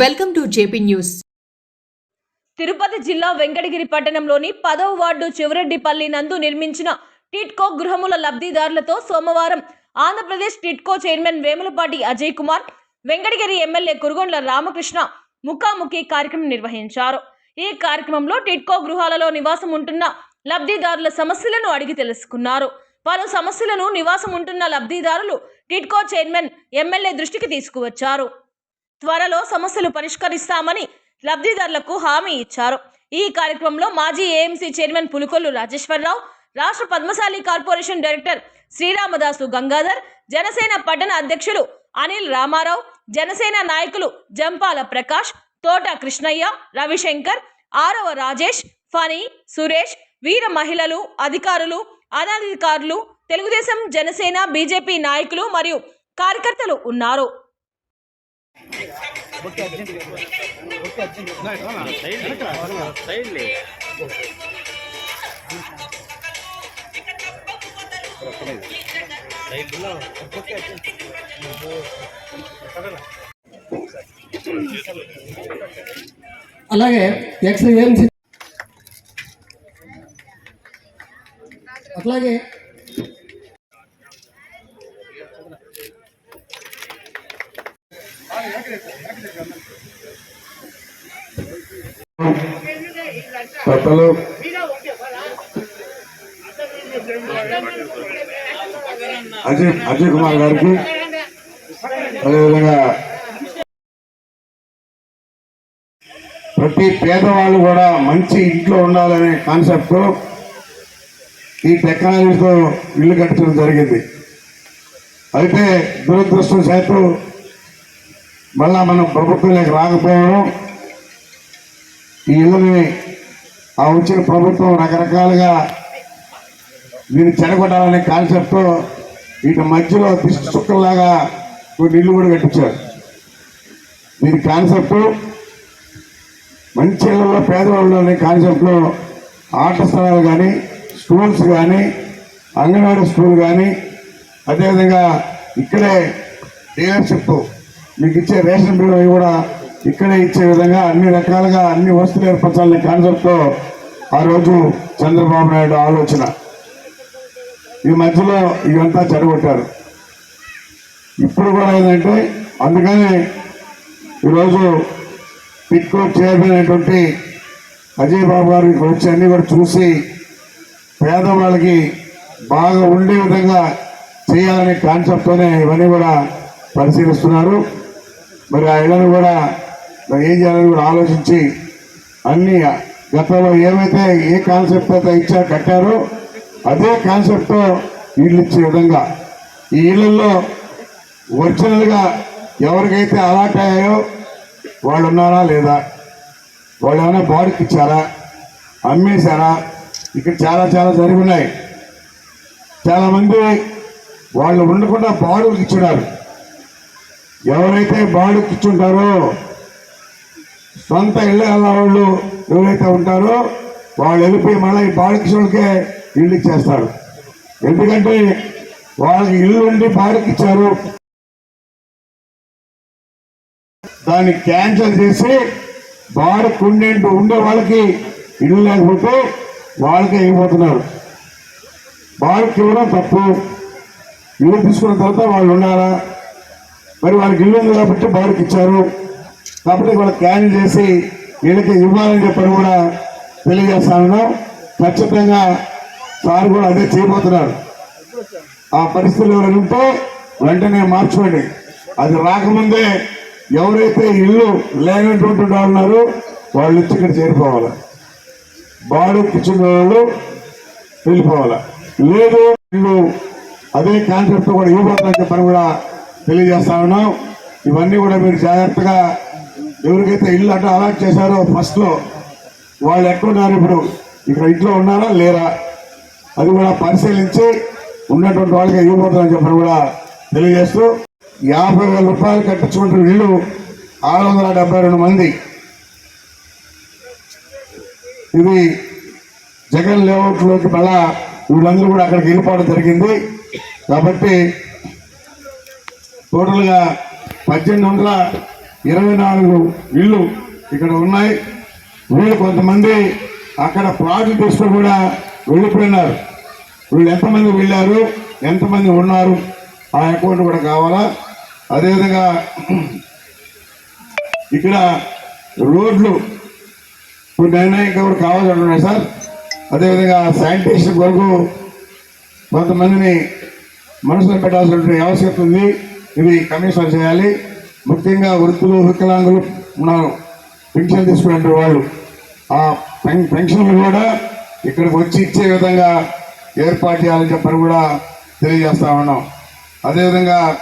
Welcome to JP news. Tirupati జిల్లా వెంకటగిరి పట్టణంలోని పదవ వార్డు చివరెడ్డిపల్లి నందు నిర్మించిన టిట్కో గృహముల లబ్ధిదారులతో సోమవారం ఆంధ్రప్రదేశ్ టిట్కో చైర్మన్ వేములపాటి అజయ్ కుమార్ వెంకటగిరి ఎమ్మెల్యే కురుగొండ్ల రామకృష్ణ ముఖాముఖి కార్యక్రమం నిర్వహించారు. ఈ కార్యక్రమంలో టిట్కో గృహాలలో నివాసం ఉంటున్న లబ్ధిదారుల సమస్యలను అడిగి తెలుసుకున్నారు. పలు సమస్యలను నివాసం ఉంటున్న లబ్ధిదారులు టిట్కో చైర్మన్ ఎమ్మెల్యే దృష్టికి తీసుకువచ్చారు. త్వరలో సమస్యలు పరిష్కరిస్తామని లబ్ధిదారులకు హామీ ఇచ్చారు. ఈ కార్యక్రమంలో మాజీ ఏఎంసీ చైర్మన్ పులికొల్లు రాజేశ్వరరావు రాష్ట్ర పద్మశాలి కార్పొరేషన్ డైరెక్టర్ శ్రీరామదాసు గంగాధర్ జనసేన పట్టణ అధ్యక్షులు అనిల్ రామారావు జనసేన నాయకులు జంపాల ప్రకాష్ తోట కృష్ణయ్య రవిశంకర్ ఆరవ రాజేష్ ఫణి సురేష్ వీర మహిళలు అధికారులు అనధికారులు తెలుగుదేశం జనసేన బీజేపీ నాయకులు మరియు కార్యకర్తలు ఉన్నారు. అలాగే ఎక్స్ ఏఎంసీ అట్లాగే పెద్దలు. అజయ్ అజయ్ కుమార్ గారికి అదేవిధంగా ప్రతి పేదవాళ్ళు కూడా మంచి ఇంట్లో ఉండాలనే కాన్సెప్ట్తో ఈ టెక్నాలజీతో ఇల్లు కట్టడం జరిగింది. అయితే దురదృష్టం శాతం మళ్ళా మనం ప్రభుత్వంలోకి రాకపోవడం ఈ ఇళ్ళని ఆ వచ్చిన ప్రభుత్వం రకరకాలుగా దీన్ని చెడగొట్టాలనే కాన్సెప్ట్తో వీటి మధ్యలో దిష్టి చుక్కల్లాగా కొన్ని ఇల్లు కూడా కట్టించారు. దీని కాన్సెప్ట్ మంచి ఇళ్ళలో పేదవాళ్ళు అనే కాన్సెప్ట్లో ఆట స్థలాలు కానీ స్కూల్స్ కానీ అంగన్వాడీ స్కూల్ కానీ అదేవిధంగా ఇక్కడే డీలర్షిప్ మీకు ఇచ్చే రేషన్ బిల్లు అవి కూడా ఇక్కడే ఇచ్చే విధంగా అన్ని రకాలుగా అన్ని వస్తువులు ఏర్పరచాలనే కాన్సెప్ట్తో ఆ రోజు చంద్రబాబు నాయుడు ఆలోచన. ఈ మధ్యలో ఇవంతా చెడగొట్టారు. ఇప్పుడు కూడా ఏంటంటే అందుకని ఈరోజు పిక్కు చేయబడినటువంటి అజయ్ బాబు గారు ఇక్కడ వచ్చి అన్ని కూడా చూసి పేదవాళ్ళకి బాగా ఉండే విధంగా చేయాలనే కాన్సెప్ట్తోనే ఇవన్నీ కూడా పరిశీలిస్తున్నారు. మరి ఆ ఇళ్ళను కూడా మరి ఏం చేయాలని కూడా ఆలోచించి అన్ని గతంలో ఏమైతే ఏ కాన్సెప్ట్ అయితే ఇచ్చా కట్టారో అదే కాన్సెప్ట్తో ఇళ్ళు ఇచ్చే విధంగా. ఈ ఇళ్ళల్లో ఒరిజినల్గా ఎవరికైతే అలాట్ అయ్యాయో వాళ్ళు ఉన్నారా లేదా? వాళ్ళు ఏమైనా బాడీకి ఇచ్చారా? అమ్మేశారా? ఇక్కడ చాలా చాలా జరిగి ఉన్నాయి. చాలామంది వాళ్ళు ఉండకుండా బాడుగుకి ఇచ్చినారు ఎవరైతే బాడుకి ఇచ్చుంటారో సొంత ఇళ్ళ వాళ్ళు ఎవరైతే ఉంటారో వాళ్ళు వెళ్ళిపోయి మళ్ళీ ఈ బాడుకి వాళ్ళకే ఇల్లు ఇచ్చేస్తారు. ఎందుకంటే వాళ్ళకి ఇల్లు ఉండి బాడికిచ్చారు. దాన్ని క్యాన్సిల్ చేసి బాడుకు ఉండే ఉండే వాళ్ళకి ఇల్లు లేకపోతే వాళ్ళకే అయిపోతున్నారు. బాడుకి ఇవ్వడం తప్పు. ఇల్లు తీసుకున్న తర్వాత వాళ్ళు ఉండాలా? మరి వాళ్ళకి ఇల్లు ఉంది కాబట్టి బయటకు ఇచ్చారు. కాబట్టి వాళ్ళు క్యాన్సిల్ చేసి వీళ్ళకి ఇవ్వాలని చెప్పని కూడా తెలియజేస్తాను. ఖచ్చితంగా సార్ కూడా అదే చేయబోతున్నారు. ఆ పరిస్థితులు ఎవరైనా ఉంటే వెంటనే మార్చుకోండి. అది రాకముందే ఎవరైతే ఇల్లు లేనటువంటి వాళ్ళు ఉన్నారో వాళ్ళు వచ్చి ఇక్కడ చేరిపోవాలి. బాడీ కిచెన్ వాళ్ళు వెళ్ళిపోవాలి. లేదు ఇల్లు అదే కాన్సెప్ట్ కూడా ఇవ్వబోతుందని చెప్పని కూడా తెలియజేస్తా ఉన్నాం. ఇవన్నీ కూడా మీరు జాగ్రత్తగా ఎవరికైతే ఇల్లు అంటే అలాట్ చేశారో ఫస్ట్లో వాళ్ళు ఎక్కడున్నారు ఇప్పుడు? ఇక్కడ ఇంట్లో ఉన్నారా? లేరా? అది కూడా పరిశీలించి ఉన్నటువంటి వాళ్ళకి ఇవ్వబోతుందని చెప్పని కూడా తెలియజేస్తూ యాభై వేల రూపాయలు కట్టించుకుంటున్న ఇల్లు ఆరు వందల డెబ్బై రెండు మంది. ఇది జగన్ లేఅవుట్లోకి మళ్ళా వీళ్ళందరూ కూడా అక్కడికి వెళ్ళిపోవడం జరిగింది. కాబట్టి టోటల్గా పద్దెనిమిది వందల ఇరవై నాలుగు ఇళ్ళు ఇక్కడ ఉన్నాయి. వీళ్ళు కొంతమంది అక్కడ ప్లాట్లు తీసుకుని కూడా వెళ్ళిపోయినారు. వీళ్ళు ఎంతమంది వెళ్ళారు ఎంతమంది ఉన్నారు ఆ అకౌంట్ కూడా కావాలా? అదేవిధంగా ఇక్కడ రోడ్లు ఇప్పుడు నిర్ణయం కూడా కూడా కావాలంటున్నాయి సార్. అదేవిధంగా సైంటిస్ట్ వరకు కొంతమందిని మనసులో పెట్టాల్సిన ఆవశ్యకత ఉంది. ఇవి కమిషన్ చేయాలి. ముఖ్యంగా వృద్ధులు వికలాంగులు ఉన్నారు. పెన్షన్ తీసుకునే వాళ్ళు. ఆ పెన్- పెన్షన్లు కూడా ఇక్కడికి వచ్చి ఇచ్చే విధంగా ఏర్పాటు చేయాలని చెప్పని కూడా తెలియజేస్తా ఉన్నాం. అదేవిధంగా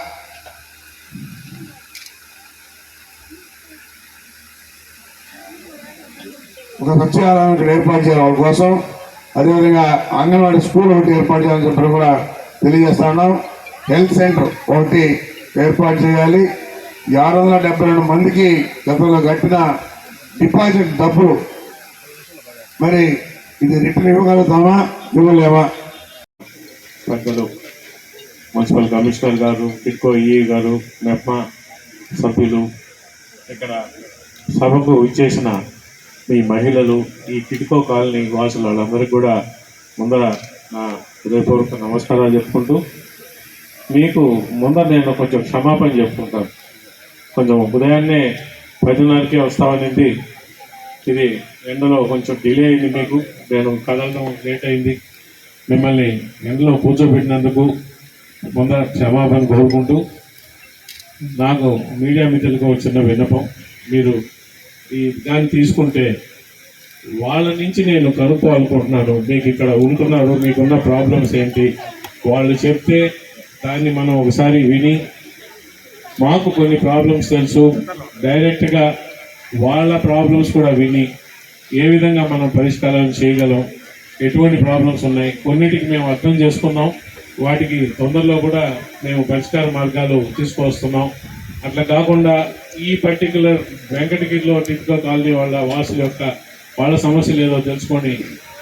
ఒక సచివాలయం ఇక్కడ ఏర్పాటు చేయాలి వాళ్ళ కోసం. అదేవిధంగా అంగన్వాడీ స్కూల్ ఒకటి ఏర్పాటు చేయాలని చెప్పని కూడా తెలియజేస్తా ఉన్నాం. హెల్త్ సెంటర్ ఒకటి ఏర్పాటు చేయాలి. ఆరు వందల డెబ్బై రెండు మందికి గతంలో కట్టిన డిపాజిట్ డబ్బులు మరి ఇది రిటర్న్ ఇవ్వగలుగుతామా? ఇవ్వలేమా? పెద్దలు మున్సిపల్ కమిషనర్ గారు టిక్కో ఈ గారు మెప్మా సభ్యులు ఇక్కడ సభకు ఇచ్చేసిన మీ మహిళలు ఈ టిడ్కో కాలనీ వాసులు వాళ్ళందరికీ కూడా ముందర నా హృదయపూర్వక నమస్కారాలు చెప్పుకుంటూ మీకు ముందర నేను కొంచెం క్షమాపణ చెప్పుకుంటాను. కొంచెం ఉదయాన్నే పదిన్నరకే వస్తామనింది ఇది ఎండలో కొంచెం డిలే అయింది మీకు. నేను కదలడం లేట్ అయింది. మిమ్మల్ని ఎండలో కూర్చోబెట్టినందుకు ముందర క్షమాపణ కోరుకుంటూ నాకు మీడియా మిత్రులకు ఒక చిన్న విన్నపం. మీరు ఈ దాన్ని తీసుకుంటే వాళ్ళ నుంచి నేను కనుక్కోవాలనుకుంటున్నాను. మీకు ఇక్కడ ఉంటున్నారు మీకున్న ప్రాబ్లమ్స్ ఏంటి? వాళ్ళు చెప్తే దాన్ని మనం ఒకసారి విని మాకు కొన్ని ప్రాబ్లమ్స్ తెలుసు. డైరెక్ట్గా వాళ్ళ ప్రాబ్లమ్స్ కూడా విని ఏ విధంగా మనం పరిష్కారం చేయగలం ఎటువంటి ప్రాబ్లమ్స్ ఉన్నాయి కొన్నిటికి మేము అర్థం చేసుకున్నాం. వాటికి తొందరలో కూడా మేము పరిష్కార మార్గాలు తీసుకొస్తున్నాం అట్లా కాకుండా ఈ పర్టికులర్ వెంకటగిరిలో టిట్కో కాలనీ వాళ్ళ వాసుల యొక్క వాళ్ళ సమస్యలు ఏదో తెలుసుకొని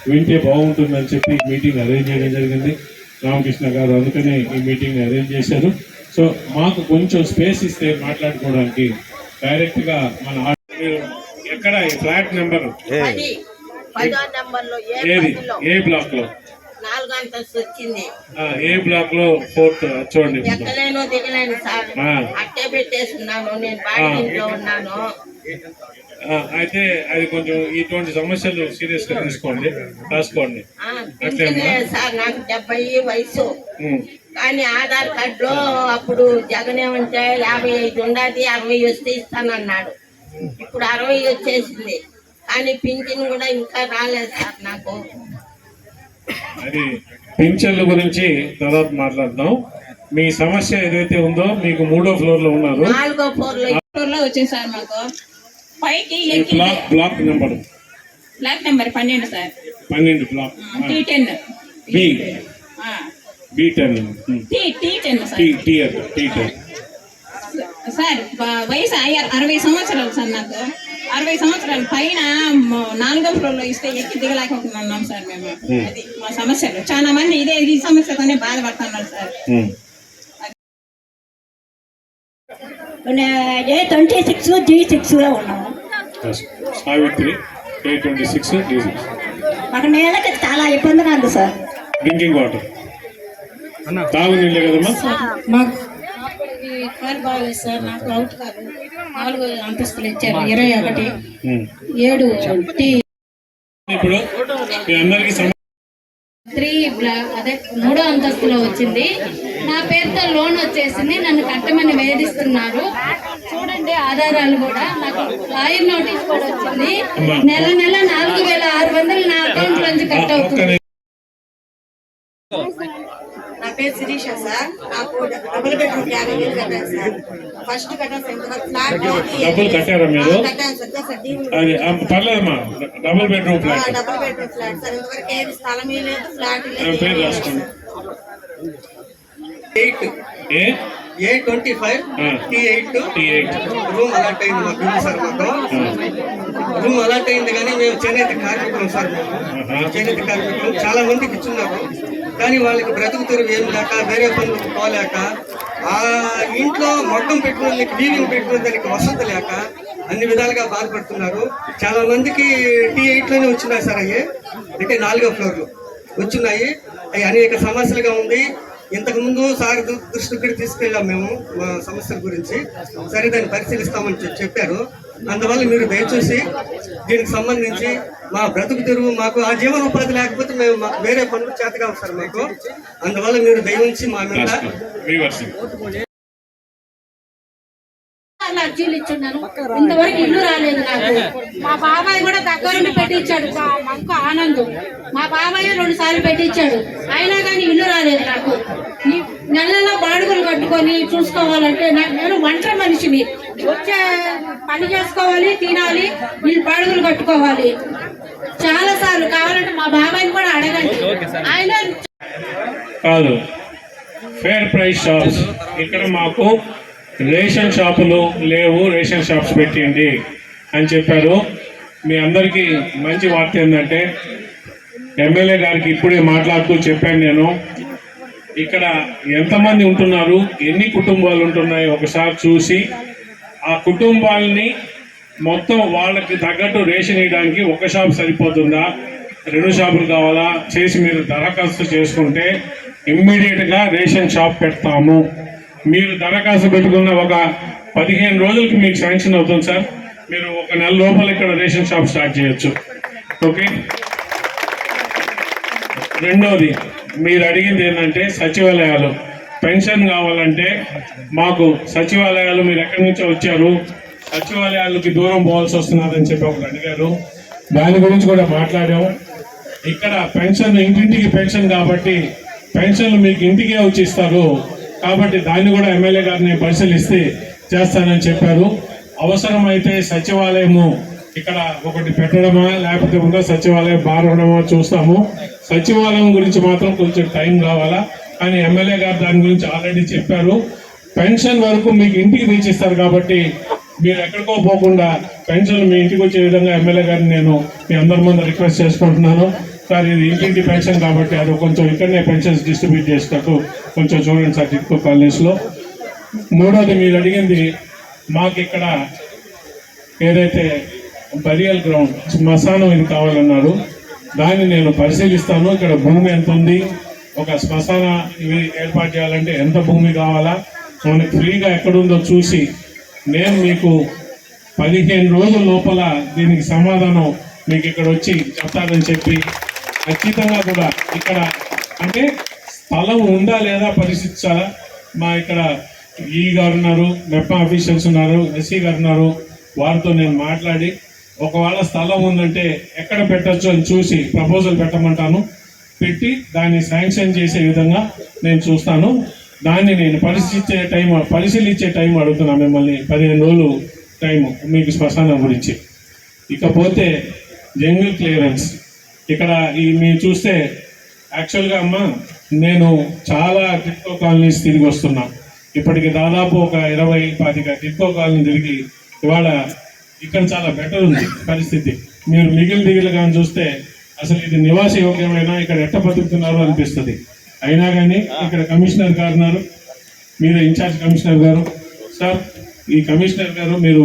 వింటే బాగుంటుందని చెప్పి మీటింగ్ అరేంజ్ చేయడం జరిగింది. రామకృష్ణ గారు అందుకనే ఈ మీటింగ్ అరేంజ్ చేశారు. సో మాకు కొంచెం స్పేస్ ఇస్తే మాట్లాడుకోవడానికి డైరెక్ట్గా మన ఎక్కడ ఈ ఫ్లాట్ నెంబర్ ఏది? ఏ బ్లాక్లో ఏ బ్లాక్లో ఫోర్త్ చూడండి. ఎక్కలేను దిగలేను సార్. అట్టే నేను బాడిగింట్లో ఉన్నాను. అయితే అది కొంచెం ఇటువంటి సమస్యలు సీరియస్గా తీసుకోండి. రాసుకోండి. సార్ నాకు డెబ్బై వయసు. కానీ ఆధార్ కార్డులో అప్పుడు జగన్ ఏమంటే యాభై ఐదు ఉండాది అరవై వస్తే ఇస్తానన్నాడు. ఇప్పుడు అరవై వచ్చేసింది. కానీ పింఛన్ కూడా ఇంకా రాలేదు సార్ నాకు. అది పింఛన్ల గురించి తర్వాత మాట్లాడదాం. మీ సమస్య ఏదైతే ఉందో మీకు మూడో ఫ్లోర్లో ఉన్నారు. నాలుగో ఫ్లోర్లో ఫ్లోర్లో వచ్చింది సార్ మాకు. పైకి బ్లాక్ బ్లాక్ నెంబర్. పన్నెండు సార్. పన్నెండు block. T ten B B ten T T ten sir. T TR T ten sir బ- వయసు అరవై సంవత్సరాలు సార్ నాకు. అరవై సంవత్సరాలు పైన మ- నాలుగో ఫ్లోర్లో ఇస్తే ఎక్కి సార్ మేము. అది మా సమస్యలు. చాలా మంది ఇదే ఈ సమస్యతోనే బాధపడుతున్నారు sir. A twenty six G సిక్స్లో ఉన్నాము Savitri eight twenty six T six మాకు నేలకి చాలా ఇబ్బందిగా ఉంది సార్. డ్రింకింగ్ వాటర్ తాగునీళ్ళే కదమ్మా? మాకు కారు బాగలేదు సార్ నాకు అవుట్ కాదు. నాలుగు అంతస్తులు ఇచ్చారు ఇరవై ఒకటి. ఉమ్. ఏడు ఇప్పుడు మీ అందరికి త్రీ అదే మూడో అంతస్తులో వచ్చింది. నా పేరుతో లోన్ వచ్చేసింది. నన్ను కట్టమని వేధిస్తున్నారు. చూడండి ఆధారాలు కూడా. నాకు లాయర్ నోటీస్ కూడా వచ్చింది. నెల నెల నాలుగు వేల ఆరు వందలు నా అకౌంట్ నుంచి కట్ అవుతుంది. పేరు శిరీష సార్. నాకు డబుల్ బెడ్రూమ్ యాభై వేలు కట్టాను సార్ ఫస్ట్ డబ్బులు కట్టారా మీరు? అది పర్లేదమ్మా. Double bedroom flat double bedroom flat sir. ఇంతవరకు ఏది స్థలం లేదు ఫ్లాట్ పేరు రాసుకోండి. Eight A? A twenty five. T eight T eight room allot అయింది మాకు ఉంది సార్ మాకు. రూమ్ అలాట్ అయింది కానీ మేము చేనేత కార్మికులం సార్. చేనేత కార్మికులు. చాలా మందికి ఇచ్చున్నారు కానీ వాళ్ళకి బ్రతుకు తెరువు ఏం లేక వేరే పనులకు పోలేక ఆ ఇంట్లో మొత్తం పెట్టుకునే వీవింగ్ పెట్టుకునే దానికి వసతి లేక అన్ని విధాలుగా బాధపడుతున్నారు. చాలా మందికి టీ ఎయిట్లోనే వచ్చినాయి సార్ అవి అంటే నాలుగో ఫ్లోర్లు వచ్చినాయి. అవి అనేక సమస్యలుగా ఉంది. ఇంతకుముందు సార్ దృష్టి దృష్టికి తీసుకెళ్ళాం మేము మా సమస్యల గురించి. సరే దాన్ని పరిశీలిస్తామని చెప్పారు. అందువల్ల మీరు దయచేసి దీనికి సంబంధించి మా బ్రతుకు తెరువు మాకు ఆ జీవనోపాధి లేకపోతే మేము మాకు వేరే పనులు చేత కావు సార్ మాకు. అందువల్ల మీరు దయవుంచి మా మీద అర్జీలు ఇచ్చున్నాను. ఇంతవరకు ఇల్లు రాలేదు నాకు. మా బాబాయ్ కూడా దగ్గరుండి పెట్టించాడు. మా- మాకు ఆనందం. మా బాబాయ్ రెండు సార్లు పెట్టించాడు. అయినా కానీ ఇల్లు రాలేదు నాకు. నెలలో బాడుగులు కట్టుకొని చూసుకోవాలంటే నాకు నేను ఒంటరి మనిషిని. వచ్చే పని చేసుకోవాలి తినాలి వీళ్ళు బాడుగులు కట్టుకోవాలి. చాలా సార్లు కావాలంటే మా బాబాయ్ని కూడా అడగండి. ఆయన కాదు. ఫేర్ ప్రైస్ షాప్స్ ఇక్కడ మాకు రేషన్ షాపులు లేవు రేషన్ షాప్స్ పెట్టింది అని చెప్పారు. మీ అందరికీ మంచి వార్త ఏంటంటే ఎమ్మెల్యే గారికి ఇప్పుడే మాట్లాడుతూ చెప్పాను నేను. ఇక్కడ ఎంతమంది ఉంటున్నారు ఎన్ని కుటుంబాలు ఉంటున్నాయి ఒకసారి చూసి ఆ కుటుంబాలని మొత్తం వాళ్ళకి తగ్గట్టు రేషన్ ఇవ్వడానికి ఒక షాప్ సరిపోతుందా? రెండు షాపులు కావాలా? చేసి మీరు దరఖాస్తు చేసుకుంటే ఇమ్మీడియట్గా రేషన్ షాప్ పెడతాము. మీరు దరఖాస్తు పెట్టుకున్న ఒక పదిహేను రోజులకి మీకు శాంక్షన్ అవుతుంది సార్. మీరు ఒక నెల లోపల ఇక్కడ రేషన్ షాప్ స్టార్ట్ చేయొచ్చు. ఓకే? రెండోది మీరు అడిగింది ఏంటంటే సచివాలయాలు. పెన్షన్ కావాలంటే మాకు సచివాలయాలు మీరు ఎక్కడి నుంచో వచ్చారు సచివాలయాలకి దూరం పోవాల్సి వస్తున్నారని చెప్పి ఒకరు అడిగారు. దాని గురించి కూడా మాట్లాడాము ఇక్కడ పెన్షన్ ఇంటింటికి పెన్షన్ కాబట్టి పెన్షన్లు మీకు ఇంటికే వచ్చి ఇస్తారు. కాబట్టి దాన్ని కూడా ఎమ్మెల్యే గారిని పరిశీలిస్తే చేస్తానని చెప్పారు. అవసరమైతే సచివాలయము ఇక్కడ ఒకటి పెట్టడమా లేకపోతే ఉందా సచివాలయం బారడమా చూస్తాము. సచివాలయం గురించి మాత్రం కొంచెం టైం కావాలా. అని ఎమ్మెల్యే గారు దాని గురించి ఆల్రెడీ చెప్పారు. పెన్షన్ వరకు మీకు ఇంటికి తెచ్చిస్తారు కాబట్టి మీరు ఎక్కడికో పోకుండా పెన్షన్ మీ ఇంటికి వచ్చే విధంగా ఎమ్మెల్యే గారిని నేను మీ అందరి ముందు రిక్వెస్ట్ చేసుకుంటున్నాను. సార్ ఇది ఇంటింటి పెన్షన్ కాబట్టి అది కొంచెం ఇక్కడనే పెన్షన్స్ డిస్ట్రిబ్యూట్ చేసినట్టు కొంచెం చూడండి సార్ టిట్కో కాలనీస్లో మూడోది మీరు అడిగింది మాకు ఇక్కడ ఏదైతే బరియల్ గ్రౌండ్ శ్మశానం ఇది కావాలన్నారు. దాన్ని నేను పరిశీలిస్తాను. ఇక్కడ భూమి ఎంత ఉంది? ఒక శ్మశాన ఇవి ఏర్పాటు చేయాలంటే ఎంత భూమి కావాలా? మనకి ఫ్రీగా ఎక్కడుందో చూసి నేను మీకు పదిహేను రోజుల లోపల దీనికి సమాధానం మీకు ఇక్కడ వచ్చి చెప్తానని చెప్పి ఖచ్చితంగా కూడా ఇక్కడ అంటే స్థలం ఉందా లేదా పరిశీలించాలా మా ఇక్కడ ఈ గారు ఉన్నారు మెప్పా ఆఫీషియల్స్ ఉన్నారు ఎస్సీ గారు ఉన్నారు. వారితో నేను మాట్లాడి ఒకవేళ స్థలం ఉందంటే ఎక్కడ పెట్టొచ్చు అని చూసి ప్రపోజల్ పెట్టమంటాను. పెట్టి దాన్ని శాంక్షన్ చేసే విధంగా నేను చూస్తాను. దాన్ని నేను పరిశీలించే టైం పరిశీలించే టైం అడుగుతున్నా మిమ్మల్ని. పదిహేను రోజులు టైం మీకు శ్మశానం గురించి. ఇకపోతే జంగిల్ క్లియరెన్స్. ఇక్కడ ఈ మీరు చూస్తే యాక్చువల్గా అమ్మ నేను చాలా టిట్కో కాలనీస్ తిరిగి వస్తున్నా. ఇప్పటికి దాదాపు ఒక ఇరవై పాతిక టిట్కో కాలనీ తిరిగి ఇవాళ ఇక్కడ చాలా బెటర్ ఉంది పరిస్థితి. మీరు మిగిలిన దిగులు కానీ చూస్తే అసలు ఇది నివాస యోగ్యమైనా ఇక్కడ ఎట్ట బతుకుతున్నారు అనిపిస్తుంది. అయినా కానీ ఇక్కడ కమిషనర్ గారు ఉన్నారు. మీరు ఇన్ఛార్జ్ కమిషనర్ గారు. సార్ ఈ కమిషనర్ గారు మీరు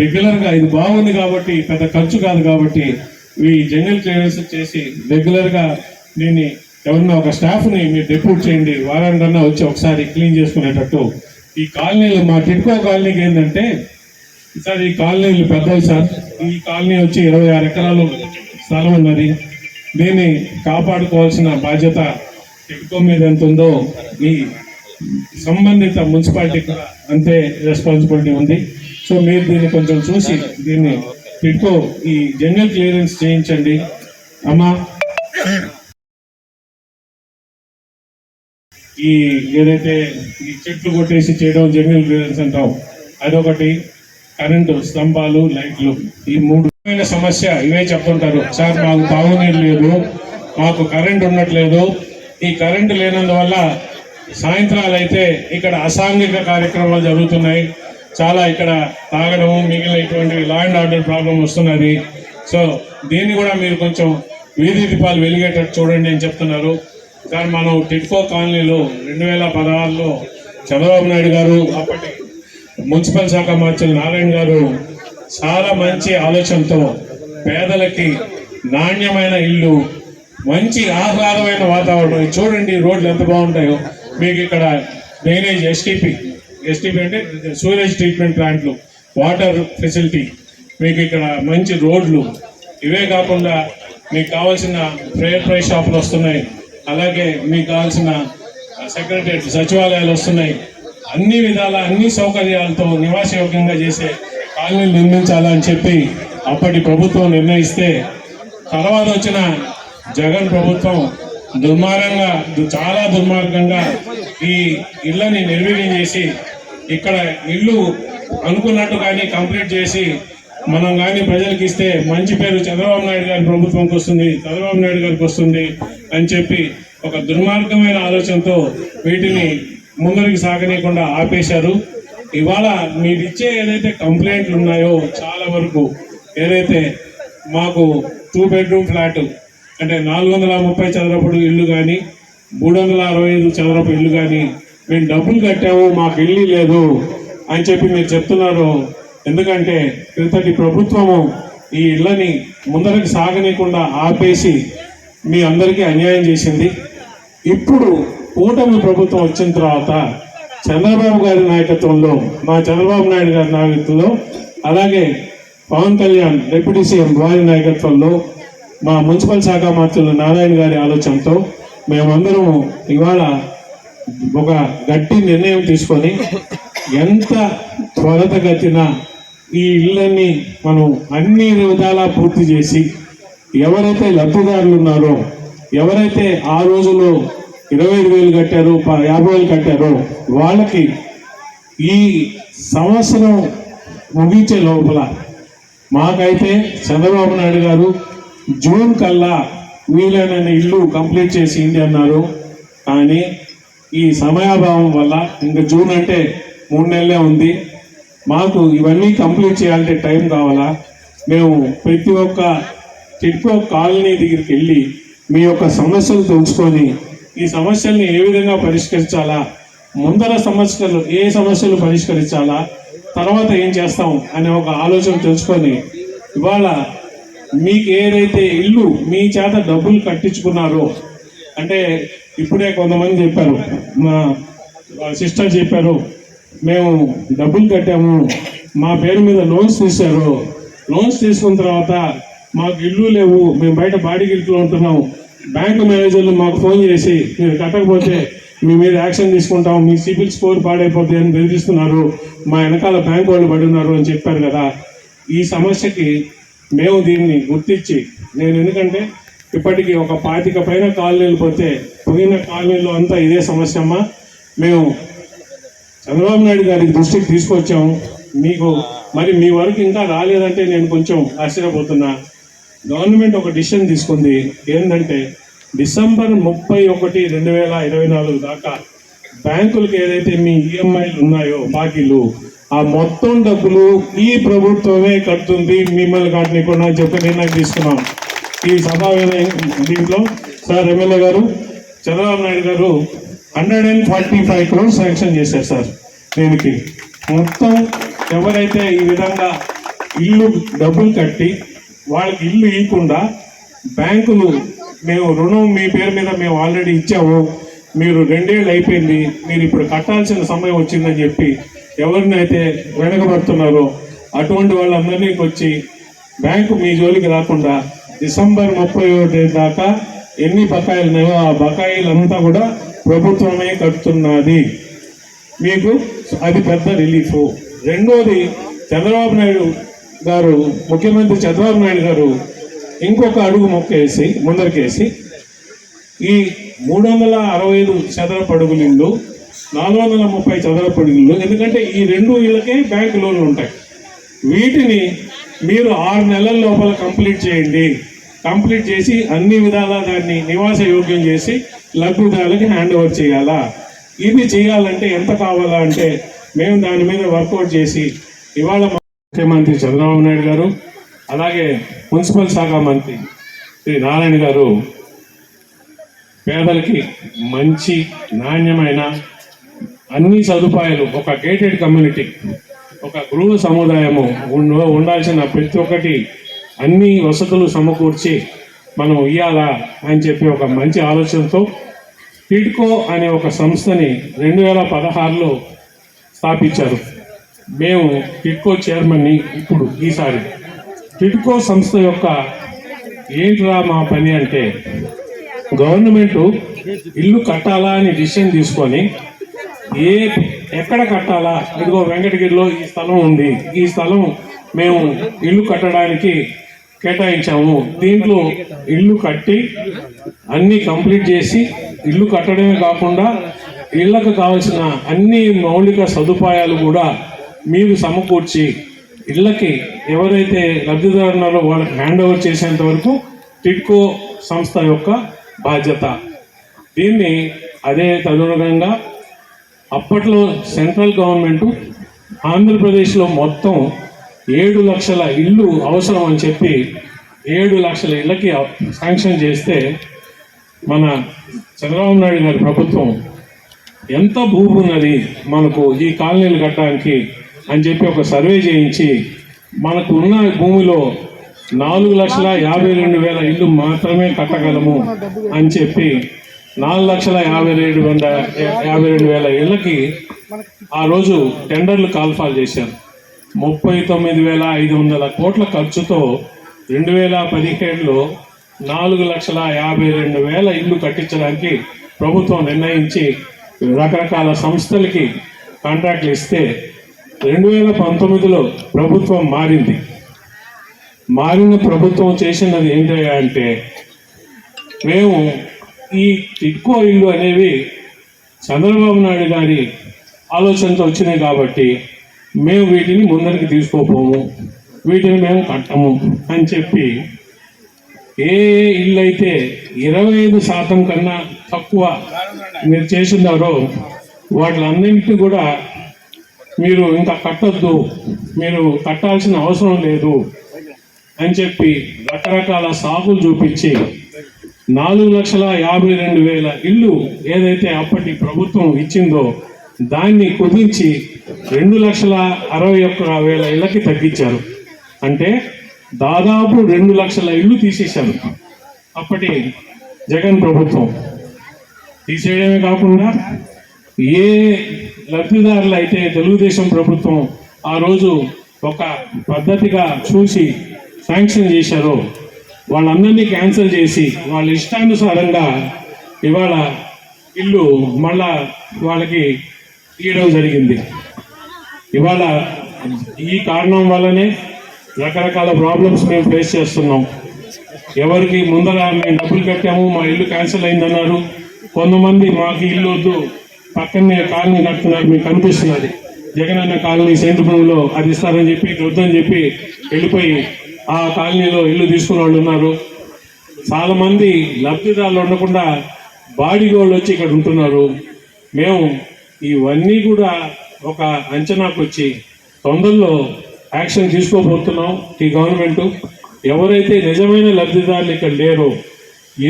రెగ్యులర్గా ఇది బాగుంది కాబట్టి పెద్ద ఖర్చు కాదు కాబట్టి ఈ జనరల్ క్లియరెన్స్ చేసి రెగ్యులర్గా దీన్ని ఎవరన్నా ఒక స్టాఫ్ని మీరు డిప్యూట్ చేయండి. వారానికన్నా వచ్చి ఒకసారి క్లీన్ చేసుకునేటట్టు. ఈ కాలనీలు మా టిడ్కో కాలనీకి ఏంటంటే సార్ ఈ కాలనీలు పెద్దవి సార్. ఈ కాలనీ వచ్చి ఇరవై ఆరు ఎకరాలు. స్థలం ఉన్నది. దీన్ని కాపాడుకోవాల్సిన బాధ్యత టిడ్కో మీద ఎంత ఉందో ఈ సంబంధిత మున్సిపాలిటీ అంతే రెస్పాన్సిబిలిటీ ఉంది. సో మీరు దీన్ని కొంచెం చూసి దీన్ని టిడ్కో ఈ జంగల్ క్లియరెన్స్ చేయించండి. అమ్మా. ఈ ఏదైతే ఈ చెట్లు కొట్టేసి చేయడం జంగల్ క్లియరెన్స్ అంటాం అదొకటి. కరెంటు స్తంభాలు లైట్లు ఈ మూడు సమస్య ఇవే చెప్తుంటారు. సార్ మాకు తాగునీరు లేదు మాకు కరెంట్ ఉండట్లేదు ఈ కరెంటు లేనందువల్ల సాయంత్రాలు అయితే ఇక్కడ అసాంఘిక కార్యక్రమాలు జరుగుతున్నాయి. చాలా ఇక్కడ తాగడం మిగిలిన ఇటువంటి లా అండ్ ఆర్డర్ ప్రాబ్లం వస్తున్నది. సో దీన్ని కూడా మీరు కొంచెం వీధి దీపాలు వెలిగేటట్టు చూడండి అని చెప్తున్నారు. సార్ మనం టిట్కో కాలనీలో రెండు వేల పదహారులో చంద్రబాబు నాయుడు గారు అప్పటి మున్సిపల్ శాఖ మార్చిన నారాయణ గారు చాలా మంచి ఆలోచనతో పేదలకి నాణ్యమైన ఇల్లు మంచి ఆహ్లాదమైన వాతావరణం. చూడండి రోడ్లు ఎంత బాగుంటాయో. మీకు ఇక్కడ డ్రైనేజ్ ఎస్టీపీ ఎస్టీపీ అంటే సూరేజ్ ట్రీట్మెంట్ ప్లాంట్లు వాటర్ ఫెసిలిటీ మీకు ఇక్కడ మంచి రోడ్లు. ఇవే కాకుండా మీకు కావాల్సిన ప్రేయర్ ప్రైస్ షాపులు వస్తున్నాయి. అలాగే మీకు కావాల్సిన సెక్రటరీ సచివాలయాలు వస్తున్నాయి. అన్ని విధాల అన్ని సౌకర్యాలతో నివాసయోగ్యంగా చేసే కాలనీలు నిర్మించాలని చెప్పి అప్పటి ప్రభుత్వం నిర్ణయిస్తే తర్వాత వచ్చిన జగన్ ప్రభుత్వం దుర్మార్గంగా చాలా దుర్మార్గంగా ఈ ఇళ్ళని నిర్వీర్యం చేసి ఇక్కడ ఇల్లు అనుకున్నట్టు కానీ కంప్లీట్ చేసి మనం కానీ ప్రజలకు ఇస్తే మంచి పేరు చంద్రబాబు నాయుడు గారి ప్రభుత్వంకి వస్తుంది చంద్రబాబు నాయుడు గారికి వస్తుంది అని చెప్పి ఒక దుర్మార్గమైన ఆలోచనతో వీటిని ముందరికి సాగనీయకుండా ఆపేశారు. ఇవాళ మీరు ఇచ్చే ఏదైతే కంప్లైంట్లు ఉన్నాయో చాలా వరకు ఏదైతే మాకు టూ బెడ్రూమ్ ఫ్లాట్ అంటే నాలుగు వందల ముప్పై చదరపు ఇల్లు కానీ మూడు వందల అరవై ఐదు చదరపు ఇల్లు కానీ మేము డబ్బులు కట్టాము మాకు ఇల్లు లేదు అని చెప్పి మీరు చెప్తున్నారు. ఎందుకంటే క్రితటి ప్రభుత్వము ఈ ఇళ్ళని ముందరికి సాగనీయకుండా ఆపేసి మీ అందరికీ అన్యాయం చేసింది. ఇప్పుడు కూటమి ప్రభుత్వం వచ్చిన తర్వాత చంద్రబాబు గారి నాయకత్వంలో మా చంద్రబాబు నాయుడు గారి నాయకత్వంలో అలాగే పవన్ కళ్యాణ్ డిప్యూటీ సీఎం వారి నాయకత్వంలో మా మున్సిపల్ శాఖ మంత్రులు నారాయణ గారి ఆలోచనతో మేమందరము ఇవాళ ఒక గట్టి నిర్ణయం తీసుకొని ఎంత త్వరతగతిన ఈ ఇళ్ళని మనం అన్ని విధాలా పూర్తి చేసి ఎవరైతే లబ్ధిదారులు ఉన్నారో ఎవరైతే ఆ రోజులో ఇరవై ఐదు వేలు కట్టారు ప- యాభై వేలు కట్టారు. వాళ్ళకి ఈ సంవత్సరం ముగించే లోపల మాకైతే చంద్రబాబు నాయుడు గారు జూన్ కల్లా వీలైన ఇల్లు కంప్లీట్ చేసింది అన్నారు. కానీ ఈ సమయాభావం వల్ల ఇంకా జూన్ అంటే మూడు నెలలే ఉంది. మాకు ఇవన్నీ కంప్లీట్ చేయాలంటే టైం కావాలా? మేము ప్రతి ఒక్క టిడ్కో కాలనీ దగ్గరికి వెళ్ళి మీ యొక్క సమస్యలు తెలుసుకొని ఈ సమస్యల్ని ఏ విధంగా పరిష్కరించాలా? ముందర సమస్యలు ఏ సమస్యలు పరిష్కరించాలా? తర్వాత ఏం చేస్తాం అనే ఒక ఆలోచన తెలుసుకొని ఇవాళ మీకు ఏదైతే ఇల్లు మీ చేత డబ్బులు కట్టించుకున్నారో అంటే ఇప్పుడే కొంతమంది చెప్పారు మా సిస్టర్ చెప్పారు మేము డబ్బులు కట్టాము మా పేరు మీద లోన్స్ తీశారు. లోన్స్ తీసుకున్న తర్వాత మాకు ఇల్లు లేవు మేము బయట బాడీకి ఇంట్లో ఉంటున్నాం బ్యాంకు మేనేజర్లు మాకు ఫోన్ చేసి మీరు కట్టకపోతే మీ మీద యాక్షన్ తీసుకుంటాం మీ సిబిల్ స్కోర్ పాడైపోద్ది అని బెదిరిస్తున్నారు. మా వెనకాల బ్యాంక్ వాళ్ళు పడి ఉన్నారు అని చెప్పారు కదా. ఈ సమస్యకి మేము దీన్ని గుర్తించి నేను ఎందుకంటే ఇప్పటికీ ఒక పాతిక పైన కాలనీలు పోతే పోయిన కాలనీలో అంతా ఇదే సమస్య అమ్మా. మేము చంద్రబాబు నాయుడు గారికి దృష్టికి తీసుకొచ్చాము. మీకు మరి మీ వరకు ఇంకా రాలేదంటే నేను కొంచెం ఆశ్చర్యపోతున్నా. గవర్నమెంట్ ఒక డిసిషన్ తీసుకుంది. ఏంటంటే డిసెంబర్ ముప్పై ఒకటి రెండు వేల ఇరవై నాలుగు దాకా బ్యాంకులకు ఏదైతే మీ ఈఎంఐలు ఉన్నాయో బాకీలు ఆ మొత్తం డబ్బులు ఈ ప్రభుత్వమే కడుతుంది. మిమ్మల్ని కట్టనీయకుండా అని చెప్పి నిర్ణయం తీసుకున్నాం. ఈ సభా దీంట్లో సార్ ఎమ్మెల్యే గారు చంద్రబాబు నాయుడు గారు hundred and forty five crores sanction చేశారు సార్ దీనికి. మొత్తం ఎవరైతే ఈ విధంగా ఇల్లు డబ్బులు కట్టి వాళ్ళకి ఇల్లు ఇవ్వకుండా బ్యాంకులు మేము రుణం మీ పేరు మీద మేము ఆల్రెడీ ఇచ్చాము. మీరు రెండేళ్ళు అయిపోయింది. మీరు ఇప్పుడు కట్టాల్సిన సమయం వచ్చిందని చెప్పి ఎవరినైతే వెనకబడుతున్నారో అటువంటి వాళ్ళందరినీ వచ్చి బ్యాంకు మీ జోలికి రాకుండా డిసెంబర్ ముప్పై ఒకటి దాకా ఎన్ని బకాయిలు ఉన్నాయో ఆ బకాయిలంతా కూడా ప్రభుత్వమే కడుతున్నది. మీకు అది పెద్ద రిలీఫ్. రెండోది చంద్రబాబు నాయుడు గారు ముఖ్యమంత్రి చంద్రబాబు నాయుడు గారు ఇంకొక అడుగు మొక్కేసి ముందరికేసి ఈ మూడు వందల అరవై ఐదు చదరపు అడుగుల ఇల్లు నాలుగు వందల ముప్పై చదరపు అడుగులు ఇల్లు ఎందుకంటే ఈ రెండు ఇళ్ళకే బ్యాంక్ లోన్లు ఉంటాయి. వీటిని మీరు ఆరు నెలల లోపల కంప్లీట్ చేయండి. కంప్లీట్ చేసి అన్ని విధాలా దాన్ని నివాస యోగ్యం చేసి లబ్ధిదారులకి హ్యాండ్ ఓవర్ చేయాలా? ఇది చేయాలంటే ఎంత కావాలా అంటే మేము దాని మీద వర్కౌట్ చేసి ఇవాళ ముఖ్యమంత్రి చంద్రబాబు నాయుడు గారు అలాగే మున్సిపల్ శాఖ మంత్రి శ్రీ నారాయణ గారు పేదలకి మంచి నాణ్యమైన అన్ని సదుపాయాలు ఒక గేటెడ్ కమ్యూనిటీ ఒక గృహ సముదాయము ఉండ- ఉండాల్సిన ప్రతి ఒక్కటి అన్ని వసతులు సమకూర్చి మనం ఇయ్యాలా అని చెప్పి ఒక మంచి ఆలోచనతో టిడ్కో అనే ఒక సంస్థని రెండు వేల పదహారులో స్థాపించారు. మేము టిడ్కో చైర్మన్ని ఇప్పుడు ఈసారి టిడ్కో సంస్థ యొక్క ఏంటిరా మా పని అంటే గవర్నమెంట్ ఇల్లు కట్టాలా అని డిసిషన్ తీసుకొని ఏ ఎక్కడ కట్టాలా? ఇదిగో వెంకటగిరిలో ఈ స్థలం ఉంది. ఈ స్థలం మేము ఇల్లు కట్టడానికి కేటాయించాము. దీంట్లో ఇల్లు కట్టి అన్నీ కంప్లీట్ చేసి ఇల్లు కట్టడమే కాకుండా ఇళ్ళకు కావాల్సిన అన్ని మౌలిక సదుపాయాలు కూడా మీరు సమకూర్చి ఇళ్ళకి ఎవరైతే లబ్ధిదారు వాళ్ళకి హ్యాండ్ ఓవర్ చేసేంత వరకు టిడ్కో సంస్థ యొక్క బాధ్యత. దీన్ని అదే తదనుగుణంగా అప్పట్లో సెంట్రల్ గవర్నమెంట్ ఆంధ్రప్రదేశ్లో మొత్తం ఏడు లక్షల ఇల్లు అవసరం అని చెప్పి ఏడు లక్షల ఇళ్ళకి శాంక్షన్ చేస్తే మన చంద్రబాబు నాయుడు గారి ప్రభుత్వం ఎంత భూమి ఉన్నది మనకు ఈ కాలనీలు కట్టడానికి అని చెప్పి ఒక సర్వే చేయించి మనకు ఉన్న భూమిలో నాలుగు లక్షల యాభై రెండు వేల ఇల్లు మాత్రమే కట్టగలము అని చెప్పి నాలుగు లక్షల యాభై రెండు వంద యాభై రెండు వేల ఇళ్ళకి ఆ రోజు టెండర్లు కాల్ఫాల్ చేశారు. ముప్పై తొమ్మిది వేల ఐదు వందల కోట్ల ఖర్చుతో రెండు వేల పదిహేడులో నాలుగు లక్షల యాభై రెండు వేల ఇల్లు కట్టించడానికి ప్రభుత్వం నిర్ణయించి రకరకాల సంస్థలకి కాంట్రాక్ట్లు ఇస్తే రెండు వేల పంతొమ్మిదిలో ప్రభుత్వం మారింది. మారిన ప్రభుత్వం చేసినది ఏంటంటే అంటే మేము ఈ టిక్కో ఇల్లు అనేవి చంద్రబాబు నాయుడు గారి ఆలోచనతో వచ్చినాయి కాబట్టి మేము వీటిని ముందరికి తీసుకోపోము వీటిని మేము కట్టము అని చెప్పి ఏ ఇల్లు అయితే ఇరవై ఐదు శాతం కన్నా తక్కువ మీరు చేసినారో వాటిలన్నింటినీ కూడా మీరు ఇంకా కట్టొద్దు మీరు కట్టాల్సిన అవసరం లేదు అని చెప్పి రకరకాల సాకులు చూపించి నాలుగు లక్షల యాభై రెండు వేల ఇల్లు ఏదైతే అప్పటి ప్రభుత్వం ఇచ్చిందో దాన్ని కుదించి రెండు లక్షల అరవై ఒక్క వేల ఇళ్ళకి తగ్గించారు. అంటే దాదాపు రెండు లక్షల ఇల్లు తీసేశారు అప్పటి జగన్ ప్రభుత్వం. తీసేయడమే కాకుండా ఏ లబ్ధిదారులు అయితే తెలుగుదేశం ప్రభుత్వం ఆ రోజు ఒక పద్ధతిగా చూసి శాంక్షన్ చేశారో. వాళ్ళందరినీ క్యాన్సిల్ చేసి వాళ్ళ ఇష్టానుసారంగా ఇవాళ ఇల్లు మళ్ళా వాళ్ళకి తీయడం జరిగింది. ఇవాళ ఈ కారణం వల్లనే రకరకాల ప్రాబ్లమ్స్ మేము ఫేస్ చేస్తున్నాం. ఎవరికి ముందర మేము డబ్బులు కట్టాము మా ఇల్లు క్యాన్సిల్ అయిందన్నారు. కొంతమంది మాకు ఇల్లు వద్దు పక్కనే కాలనీ కడుతున్నారు మీకు కనిపిస్తున్నది. జగన్ అన్న కాలనీ సేంద్రపురంలో అది ఇస్తారని చెప్పి వద్దని చెప్పి వెళ్ళిపోయి ఆ కాలనీలో ఇల్లు తీసుకున్న వాళ్ళు ఉన్నారు. చాలా మంది లబ్ధిదారులు ఉండకుండా బాడీగోళ్ళు వచ్చి ఇక్కడ ఉంటున్నారు. మేము ఇవన్నీ కూడా ఒక అంచనాకు వచ్చి తొందరలో యాక్షన్ తీసుకోబోతున్నాం ఈ గవర్నమెంట్. ఎవరైతే నిజమైన లబ్ధిదారులు ఇక్కడ లేరో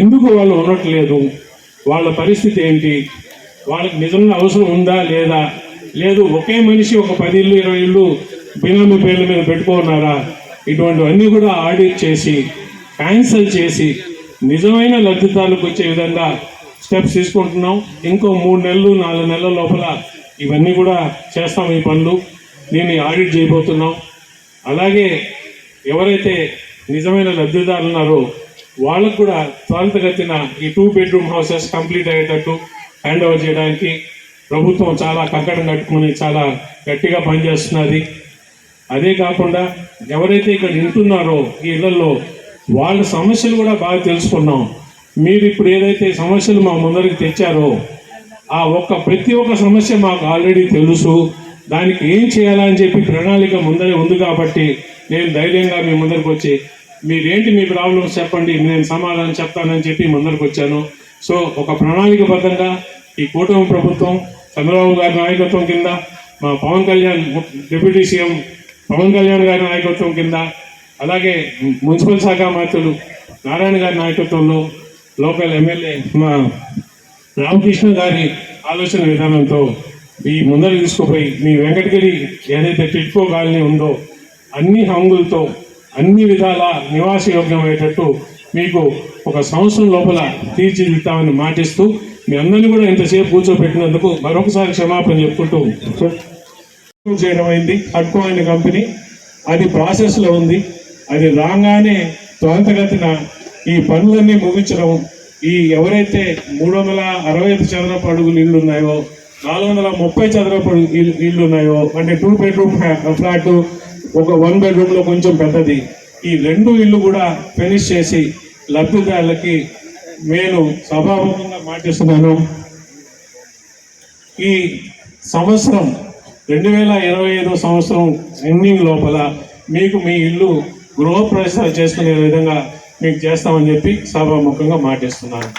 ఎందుకు వాళ్ళు ఉండట్లేదు? వాళ్ళ పరిస్థితి ఏంటి? వాళ్ళకి నిజంగా అవసరం ఉందా లేదా? లేదు ఒకే మనిషి ఒక పది ఇల్లు ఇరవై ఇల్లు బినామీ పేర్ల మీద పెట్టుకున్నారా? ఇటువంటివన్నీ కూడా ఆడిట్ చేసి క్యాన్సిల్ చేసి నిజమైన లబ్ధిదారులకు వచ్చే విధంగా స్టెప్స్ తీసుకుంటున్నాం. ఇంకో మూడు నెలలు నాలుగు నెలల లోపల ఇవన్నీ కూడా చేస్తాం ఈ పనులు. దీన్ని ఆడిట్ చేయబోతున్నాం. అలాగే ఎవరైతే నిజమైన లబ్ధిదారులు ఉన్నారో వాళ్ళకు కూడా త్వరితగతిన ఈ టూ బెడ్రూమ్ హౌసెస్ కంప్లీట్ అయ్యేటట్టు హ్యాండ్ ఓవర్ చేయడానికి ప్రభుత్వం చాలా కంకణం కట్టుకుని చాలా గట్టిగా పనిచేస్తున్నది. అదే కాకుండా ఎవరైతే ఇక్కడ వింటున్నారో ఈ ఇళ్ళలో వాళ్ళ సమస్యలు కూడా బాగా తెలుసుకున్నాం. మీరు ఇప్పుడు ఏదైతే సమస్యలు మా ముందరికి తెచ్చారో ఆ ఒక్క ప్రతి ఒక్క సమస్య మాకు ఆల్రెడీ తెలుసు. దానికి ఏం చేయాలని చెప్పి ప్రణాళిక ముందరే ఉంది కాబట్టి నేను ధైర్యంగా మీ ముందరికి వచ్చి మీరేంటి మీ ప్రాబ్లమ్స్ చెప్పండి నేను సమాధానం చెప్తానని చెప్పి ముందరికి వచ్చాను. సో ఒక ప్రణాళికబద్ధంగా ఈ కూటమి ప్రభుత్వం చంద్రబాబు గారి నాయకత్వం కింద మా పవన్ కళ్యాణ్ డిప్యూటీ సీఎం పవన్ కళ్యాణ్ గారి నాయకత్వం కింద అలాగే మున్సిపల్ శాఖ మంత్రులు నారాయణ గారి నాయకత్వంలో లోకల్ ఎమ్మెల్యే మా రామకృష్ణ గారి ఆలోచన విధానంతో ఈ ముందర తీసుకుపోయి మీ వెంకటగిరి ఏదైతే టిట్కో కాలనీ ఉందో అన్ని హంగులతో అన్ని విధాల నివాసయోగ్యమయ్యేటట్టు మీకు ఒక సంవత్సరం లోపల తీర్చిదిద్దామని మాటిస్తూ మీ అందరినీ కూడా ఇంతసేపు కూర్చోబెట్టినందుకు మరొకసారి క్షమాపణ చెప్పుకుంటూ చేయడం అయింది. అడ్కో అనే కంపెనీ అది ప్రాసెస్లో ఉంది. అది రాగానే త్వరితగతిన ఈ పనులన్నీ ముగించడం ఈ ఎవరైతే మూడు వందల అరవై ఐదు చదరపు అడుగులు ఇళ్ళు ఉన్నాయో నాలుగు వందల ముప్పై చదరపు ఇళ్ళు ఉన్నాయో అంటే టూ బెడ్రూమ్ ఫ్లాట్ ఒక వన్ బెడ్రూమ్లో కొంచెం పెద్దది ఈ రెండు ఇల్లు కూడా ఫినిష్ చేసి లబ్ధిదారులకి నేను సభాముఖంగా మాటిస్తున్నాను. ఈ సంవత్సరం రెండు వేల ఇరవై ఐదో సంవత్సరం ఎండింగ్ లోపల మీకు మీ ఇల్లు గృహప్రవేశాలు చేసుకునే విధంగా మీకు చేస్తామని చెప్పి సభాముఖంగా మాటిస్తున్నాను.